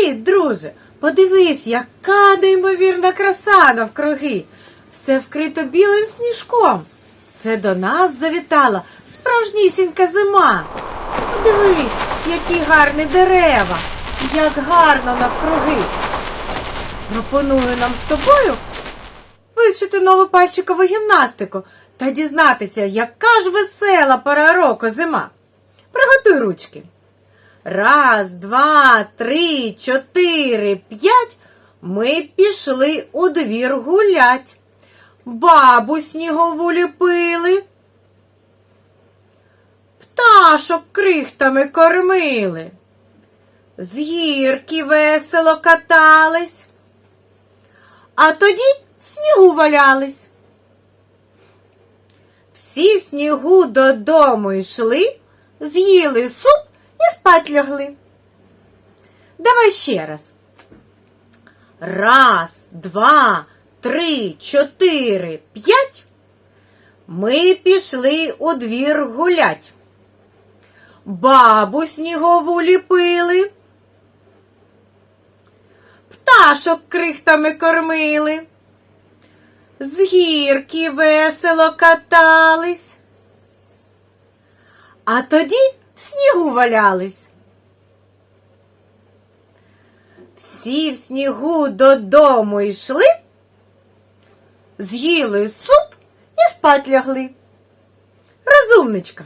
Привіт, друже! Подивись, яка неймовірна краса навкруги. Все вкрито білим сніжком. Це до нас завітала справжнісінька зима. Подивись, які гарні дерева, як гарно навкруги. Пропоную нам з тобою вивчити нову пальчикову гімнастику та дізнатися, яка ж весела пора року зима. Приготуй ручки. Раз, два, три, чотири, п'ять. Ми пішли у двір гулять. Бабу снігову ліпили. Пташок крихтами кормили. З гірки весело катались. А тоді в снігу валялись. Всі снігу додому йшли, з'їли суп спать лягли. Давай ще раз. Раз, два, три, чотири, п'ять. Ми пішли у двір гулять. Бабу снігову ліпили. Пташок крихтами кормили. З гірки весело катались. А тоді в снігу валялись. Всі в снігу додому йшли, з'їли суп і спать лягли. Розумничка.